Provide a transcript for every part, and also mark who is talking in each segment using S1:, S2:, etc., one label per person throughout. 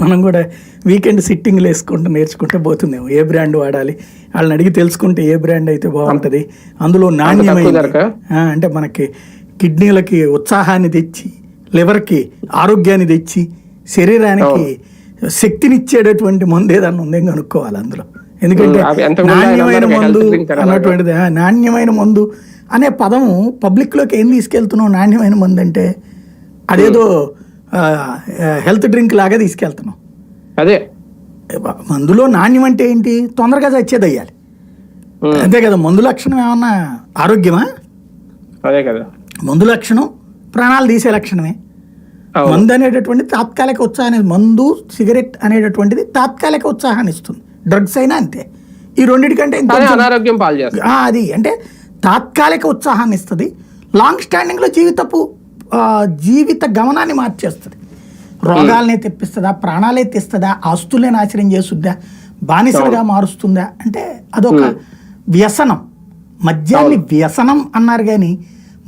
S1: మనం కూడా వీకెండ్ సిట్టింగ్లు వేసుకుంటూ నేర్చుకుంటే పోతుందేమో. ఏ బ్రాండ్ వాడాలి? వాళ్ళని అడిగి తెలుసుకుంటే ఏ బ్రాండ్ అయితే బాగుంటుంది? అందులో నాణ్యమైన అంటే మనకి కిడ్నీలకి ఉత్సాహాన్ని తెచ్చి లివర్కి ఆరోగ్యాన్ని తెచ్చి శరీరానికి శక్తినిచ్చేటటువంటి మందు ఏదన్నా ఉందేం కనుక్కోవాలి అందులో. ఎందుకంటే నాణ్యమైన మందు అన్నటువంటిది నాణ్యమైన మందు అనే పదం పబ్లిక్లోకి ఏం తీసుకెళ్తున్నావు నాణ్యమైన మందు అంటే అదేదో హెల్త్ డ్రింక్ లాగా తీసుకెళ్తున్నాం
S2: అదే.
S1: మందులో నాణ్యం అంటే ఏంటి? తొందరగా చచ్చేది అయ్యాలి అంతే కదా మందు లక్షణం ఏమన్నా ఆరోగ్యమా?
S2: అదే కదా.
S1: మందు లక్షణం ప్రాణాలు తీసే లక్షణమే. మందు అనేటటువంటి తాత్కాలిక ఉత్సాహాన్ని మందు సిగరెట్ అనేటటువంటిది తాత్కాలిక ఉత్సాహాన్ని ఇస్తుంది. డ్రగ్స్ అయినా అంతే. ఈ రెండింటికంటే
S2: అనారోగ్యం
S1: అది అంటే తాత్కాలిక ఉత్సాహాన్ని ఇస్తుంది. లాంగ్ స్టాండింగ్లో జీవితపు జీవిత గమనాన్ని మార్చేస్తుంది. రోగాలనే తెప్పిస్తుందా ప్రాణాలే తెస్తుందా ఆస్తులే నాశనం చేసుద్దా బానిసలుగా మారుస్తుందా? అంటే అదొక వ్యసనం. మద్యాన్ని వ్యసనం అన్నారు కానీ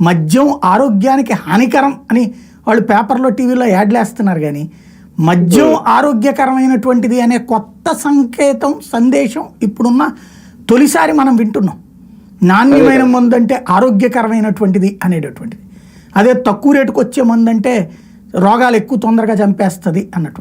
S1: మద్యం ఆరోగ్యానికి హానికరం అని వాళ్ళు పేపర్లో టీవీలో యాడ్లు వేస్తున్నారు కానీ మద్యం ఆరోగ్యకరమైనటువంటిది అనే కొత్త సంకేతం సందేశం ఇప్పుడున్న తొలిసారి మనం వింటున్నాం. నాణ్యమైన మందు అంటే ఆరోగ్యకరమైనటువంటిది అనేటటువంటిది. అదే తక్కువ రేటుకు వచ్చే మందు అంటే రోగాలు ఎక్కువ తొందరగా చంపేస్తుంది అన్నట్టు.